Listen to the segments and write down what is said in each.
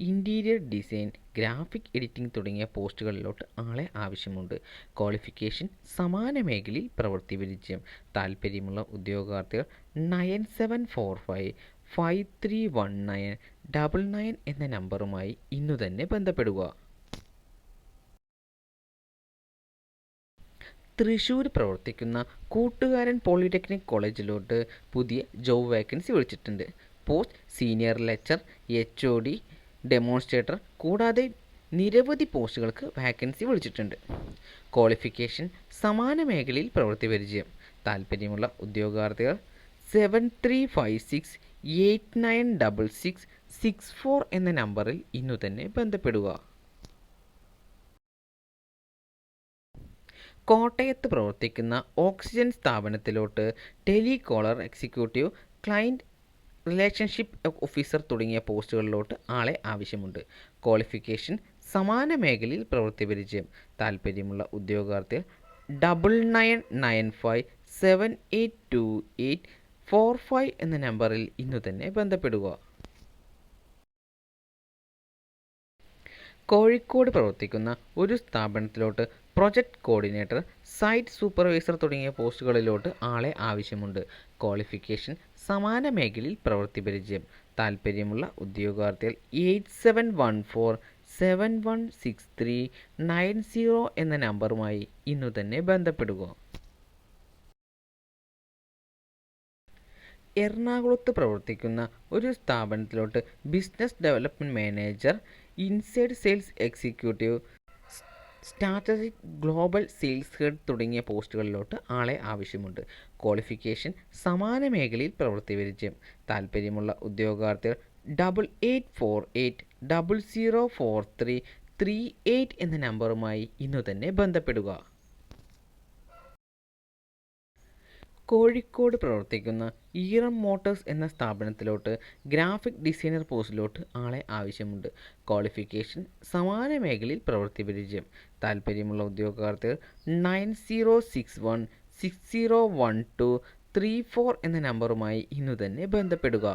interior design graphic editing തുടങ്ങിയ പോസ്റ്റുകളിലോട്ട് ആളെ ആവശ്യമുണ്ട്. ക്വാളിഫിക്കേഷൻ സമാന മേഖലയിൽ പ്രവൃത്തി പരിചയം താല്പര്യമുള്ള ഉദ്യോഗാർത്ഥികൾ nine seven four five five three one nine double nine എന്ന നമ്പറുമായി ഇന്നു തന്നെ ബന്ധപ്പെടുക. തൃശ്ശൂർ പ്രവർത്തിക്കുന്ന കൂട്ടുകാരൻ പോളിടെക്നിക് കോളേജിലോട്ട് പുതിയ ജോബ് വേക്കൻസി വിളിച്ചിട്ടുണ്ട്. Post senior lecturer H O D demonstrator കൂടാതെ നിരവധി പോസ്റ്റുകൾക്ക് വാക്കൻസി വിളിച്ചിട്ടുണ്ട്. ക്വാളിഫിക്കേഷൻ സമാന മേഖലയിൽ പ്രവൃത്തി പരിചയം. താല്പര്യമുള്ള ഉദ്യോഗാർത്ഥികൾ seven three five six eight nine double six six four എന്ന നമ്പറിൽ ഇന്നു തന്നെ ബന്ധപ്പെടുക. കോട്ടയത്ത് പ്രവർത്തിക്കുന്ന Oxygen സ്ഥാപനത്തിലോട്ട് telecaller executive client relationship officer തുടങ്ങിയ പോസ്റ്റുകളിലോട്ട് ആളെ ആവശ്യമുണ്ട്. ക്വാളിഫിക്കേഷൻ സമാന മേഖലയിൽ പ്രവൃത്തി പരിചയം. താല്പര്യമുള്ള ഉദ്യോഗാർത്ഥികൾ double nine nine five seven eight two eight four five എന്ന നമ്പറിൽ ഇന്നു തന്നെ ബന്ധപ്പെടുക. കോഴിക്കോട് പ്രവർത്തിക്കുന്ന ഒരു സ്ഥാപനത്തിലോട്ട് പ്രൊജക്ട് കോർഡിനേറ്റർ സൈറ്റ് സൂപ്പർവൈസർ തുടങ്ങിയ പോസ്റ്റുകളിലോട്ട് ആളെ ആവശ്യമുണ്ട്. ക്വാളിഫിക്കേഷൻ സമാന മേഖലയിൽ പ്രവൃത്തി പരിചയം. താല്പര്യമുള്ള ഉദ്യോഗാർത്ഥികൾ eight seven one four seven one six three nine zero എന്ന നമ്പറുമായി ഇന്നു തന്നെ ബന്ധപ്പെടുക. എറണാകുളത്ത് പ്രവർത്തിക്കുന്ന ഒരു സ്ഥാപനത്തിലോട്ട് business development manager inside sales executive strategic global sales head തുടങ്ങിയ പോസ്റ്റുകളിലോട്ട് ആളെ ആവശ്യമുണ്ട്. ക്വാളിഫിക്കേഷൻ സമാന മേഖലയിൽ പ്രവൃത്തി പരിചയം. താല്പര്യമുള്ള ഉദ്യോഗാർത്ഥികൾ double eight four eight double zero four three three eight എന്ന നമ്പറുമായി ഇന്നു തന്നെ ബന്ധപ്പെടുക. കോഴിക്കോട് പ്രവർത്തിക്കുന്ന ഈറം മോട്ടോഴ്സ് എന്ന സ്ഥാപനത്തിലോട്ട് ഗ്രാഫിക് ഡിസൈനർ പോസ്റ്റിലോട്ട് ആളെ ആവശ്യമുണ്ട്. ക്വാളിഫിക്കേഷൻ സമാന മേഖലയിൽ പ്രവൃത്തി പരിചയം. താല്പര്യമുള്ള ഉദ്യോഗാർത്ഥികൾ nine zero six one six zero one two three four എന്ന നമ്പറുമായി ഇന്നു തന്നെ ബന്ധപ്പെടുക.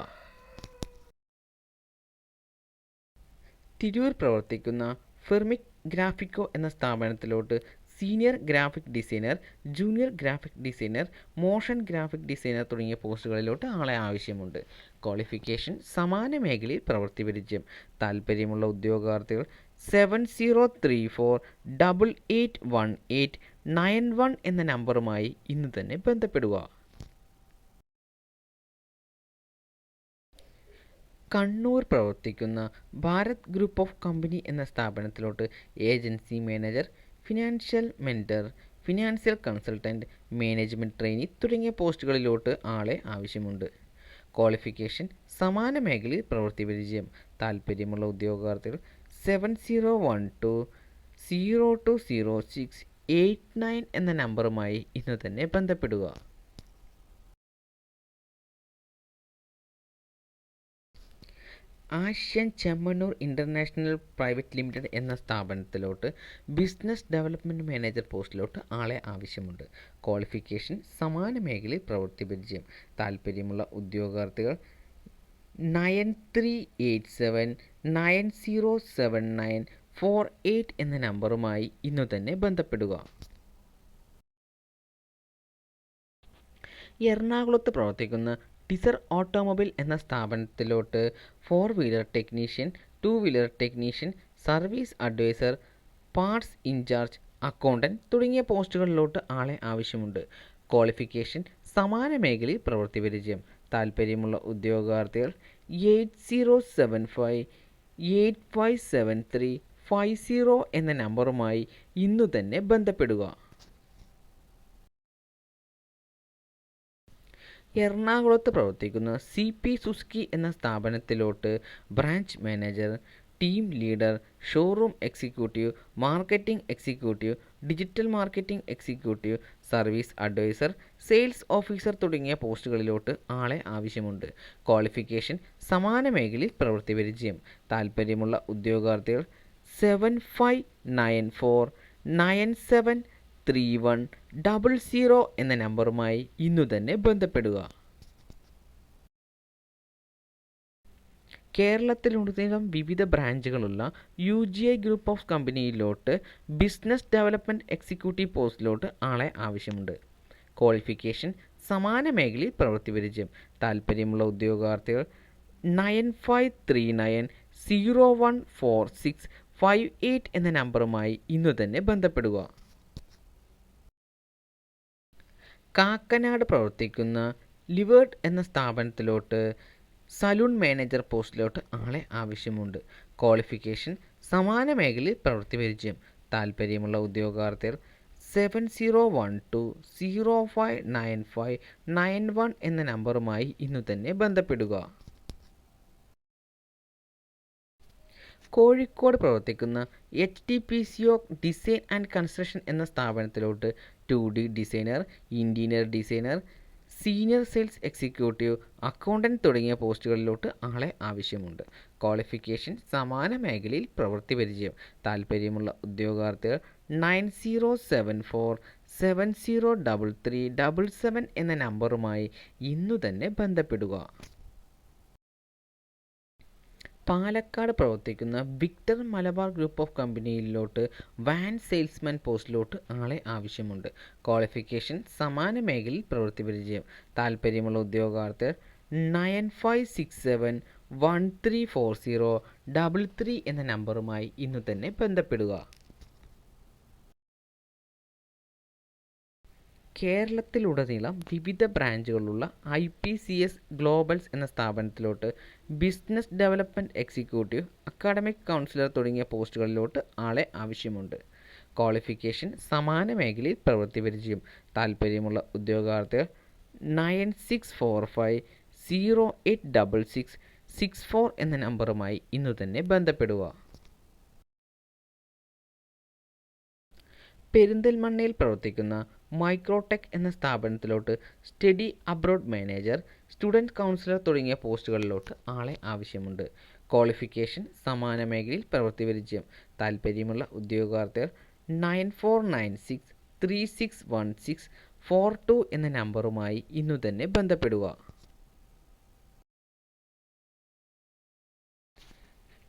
തിരൂർ പ്രവർത്തിക്കുന്ന ഫെർമിക് ഗ്രാഫിക്കോ എന്ന സ്ഥാപനത്തിലോട്ട് senior graphic designer junior graphic designer motion graphic designer തുടങ്ങിയ പോസ്റ്റുകളിലോട്ട് ആളെ ആവശ്യമുണ്ട്. ക്വാളിഫിക്കേഷൻ സമാന മേഖലയിൽ പ്രവൃത്തി പരിചയം. താല്പര്യമുള്ള ഉദ്യോഗാർത്ഥികൾ seven zero three four double eight one eight nine one എന്ന നമ്പറുമായി ഇന്ന് തന്നെ ബന്ധപ്പെടുക. കണ്ണൂർ പ്രവർത്തിക്കുന്ന ഭാരത് ഗ്രൂപ്പ് ഓഫ് കമ്പനി എന്ന സ്ഥാപനത്തിലോട്ട് agency manager financial mentor financial consultant management trainee തുടങ്ങിയ പോസ്റ്റുകളിലോട്ട് ആളെ ആവശ്യമുണ്ട്. ക്വാളിഫിക്കേഷൻ സമാന മേഖലയിൽ പ്രവൃത്തി പരിചയം താല്പര്യമുള്ള ഉദ്യോഗാർത്ഥികൾ seven zero one two zero two zero six eight nine എന്ന നമ്പറുമായി ഇന്ന് തന്നെ ബന്ധപ്പെടുക. Asian Chemmanur international private limited എന്ന സ്ഥാപനത്തിലോട്ട് ബിസിനസ് ഡെവലപ്മെന്റ് മാനേജർ പോസ്റ്റിലോട്ട് ആളെ ആവശ്യമുണ്ട്. ക്വാളിഫിക്കേഷൻ സമാന മേഖലയിൽ പ്രവൃത്തി പരിചയം താല്പര്യമുള്ള ഉദ്യോഗാർത്ഥികൾ nine three eight seven nine zero seven nine four eight എന്ന നമ്പറുമായി ഇന്നു തന്നെ ബന്ധപ്പെടുക. എറണാകുളത്ത് പ്രവർത്തിക്കുന്ന ടിസർ ഓട്ടോമൊബൈൽ എന്ന സ്ഥാപനത്തിലോട്ട് four wheeler technician two wheeler technician service advisor parts incharge accountant തുടങ്ങിയ പോസ്റ്റുകളിലോട്ട് ആളെ ആവശ്യമുണ്ട്. ക്വാളിഫിക്കേഷൻ സമാന മേഖലയിൽ പ്രവൃത്തി പരിചയം. താല്പര്യമുള്ള ഉദ്യോഗാർത്ഥികൾ eight zero seven five eight five seven three five zero എന്ന നമ്പറുമായി ഇന്നു തന്നെ ബന്ധപ്പെടുക. എറണാകുളത്ത് പ്രവർത്തിക്കുന്ന സി പി സുസ്കി എന്ന സ്ഥാപനത്തിലോട്ട് branch manager team leader showroom executive marketing executive digital marketing executive service advisor sales officer തുടങ്ങിയ പോസ്റ്റുകളിലോട്ട് ആളെ ആവശ്യമുണ്ട്. ക്വാളിഫിക്കേഷൻ സമാന മേഖലയിൽ പ്രവൃത്തി പരിചയം. താൽപ്പര്യമുള്ള ഉദ്യോഗാർത്ഥികൾ seven five nine four nine seven three one double zero എന്ന നമ്പറുമായി ഇന്നു തന്നെ ബന്ധപ്പെടുക. കേരളത്തിലുടനീളം വിവിധ ബ്രാഞ്ചുകളുള്ള U G I group of കമ്പനിയിലോട്ട് business development executive പോസ്റ്റിലോട്ട് ആളെ ആവശ്യമുണ്ട്. ക്വാളിഫിക്കേഷൻ സമാന മേഖലയിൽ പ്രവൃത്തി പരിചയം താല്പര്യമുള്ള ഉദ്യോഗാർത്ഥികൾ nine five three nine zero one four six five eight എന്ന നമ്പറുമായി ഇന്നു തന്നെ ബന്ധപ്പെടുക. കാക്കനാട് പ്രവർത്തിക്കുന്ന ലിവേർട്ട് എന്ന സ്ഥാപനത്തിലോട്ട് സലൂൺ മാനേജർ പോസ്റ്റിലോട്ട് ആളെ ആവശ്യമുണ്ട്. ക്വാളിഫിക്കേഷൻ സമാന മേഖലയിൽ പ്രവൃത്തി പരിചയം. താൽപ്പര്യമുള്ള ഉദ്യോഗാർത്ഥികൾ seven zero one two zero five nine five nine one എന്ന നമ്പറുമായി ഇന്നു തന്നെ ബന്ധപ്പെടുക. കോഴിക്കോട് പ്രവർത്തിക്കുന്ന H T P C O design and construction എന്ന സ്ഥാപനത്തിലോട്ട് two D designer interior designer senior sales executive accountant തുടങ്ങിയ പോസ്റ്റുകളിലോട്ട് ആളെ ആവശ്യമുണ്ട്. ക്വാളിഫിക്കേഷൻ സമാന മേഖലയിൽ പ്രവൃത്തി പരിചയം. താൽപ്പര്യമുള്ള ഉദ്യോഗാർത്ഥികൾ nine zero seven four seven zero double three double seven എന്ന നമ്പറുമായി ഇന്നു തന്നെ ബന്ധപ്പെടുക. പാലക്കാട് പ്രവർത്തിക്കുന്ന വിക്ടർ മലബാർ ഗ്രൂപ്പ് ഓഫ് കമ്പനിയിലോട്ട് വാൻ സെയിൽസ്മാൻ പോസ്റ്റിലോട്ട് ആളെ ആവശ്യമുണ്ട്. ക്വാളിഫിക്കേഷൻ സമാന മേഖലയിൽ പ്രവൃത്തി പരിചയം. താല്പര്യമുള്ള ഉദ്യോഗാർത്ഥികൾ nine five six seven one three four zero double three എന്ന നമ്പറുമായി ഇന്ന് തന്നെ ബന്ധപ്പെടുക. കേരളത്തിലുടനീളം വിവിധ ബ്രാഞ്ചുകളുള്ള I P C S globals എന്ന സ്ഥാപനത്തിലോട്ട് business development executive academic counsellor തുടങ്ങിയ പോസ്റ്റുകളിലോട്ട് ആളെ ആവശ്യമുണ്ട്. ക്വാളിഫിക്കേഷൻ സമാന മേഖലയിൽ പ്രവൃത്തി പരിചയം. താല്പര്യമുള്ള ഉദ്യോഗാർത്ഥികൾ nine six four five zero eight double six six four എന്ന നമ്പറുമായി ഇന്നു തന്നെ ബന്ധപ്പെടുക. പെരിന്തൽമണ്ണയിൽ പ്രവർത്തിക്കുന്ന മൈക്രോടെക് എന്ന സ്ഥാപനത്തിലോട്ട് study abroad manager student counsellor തുടങ്ങിയ പോസ്റ്റുകളിലോട്ട് ആളെ ആവശ്യമുണ്ട്. ക്വാളിഫിക്കേഷൻ സമാന മേഖലയിൽ പ്രവൃത്തി പരിചയം താൽപ്പര്യമുള്ള ഉദ്യോഗാർത്ഥികൾ nine four nine six three six one six four two എന്ന നമ്പറുമായി ഇന്നു തന്നെ ബന്ധപ്പെടുക.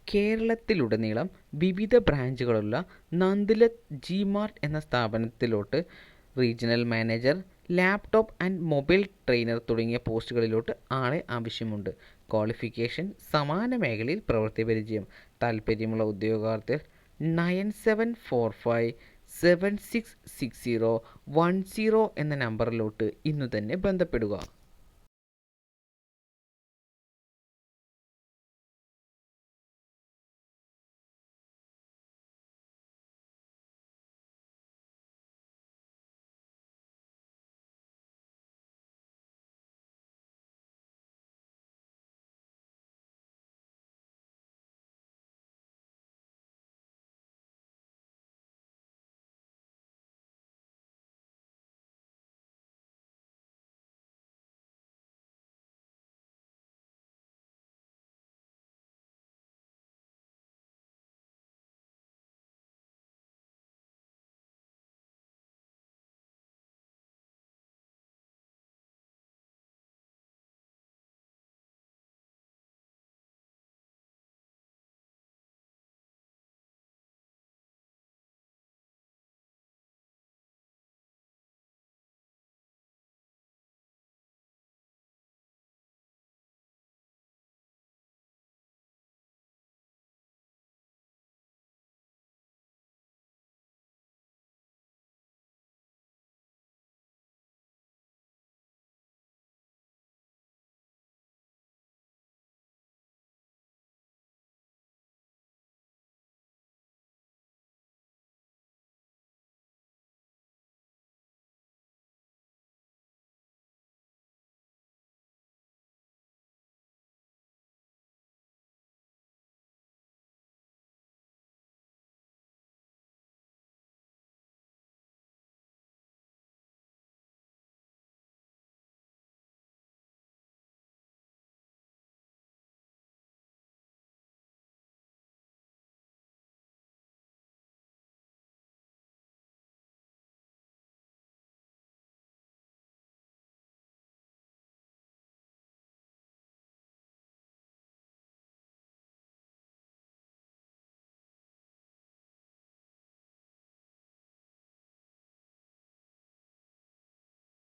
കേരളത്തിലുടനീളം വിവിധ ബ്രാഞ്ചുകളുള്ള നന്ദിലത് ജി മാർട്ട് എന്ന സ്ഥാപനത്തിലോട്ട് regional manager laptop and mobile trainer തുടങ്ങിയ പോസ്റ്റുകളിലോട്ട് ആളെ ആവശ്യമുണ്ട്. ക്വാളിഫിക്കേഷൻ സമാന മേഖലയിൽ പ്രവൃത്തി പരിചയം. താൽപ്പര്യമുള്ള ഉദ്യോഗാർത്ഥികൾ nine seven four five seven six six zero one zero എന്ന നമ്പറിലോട്ട് ഇന്ന് തന്നെ ബന്ധപ്പെടുക.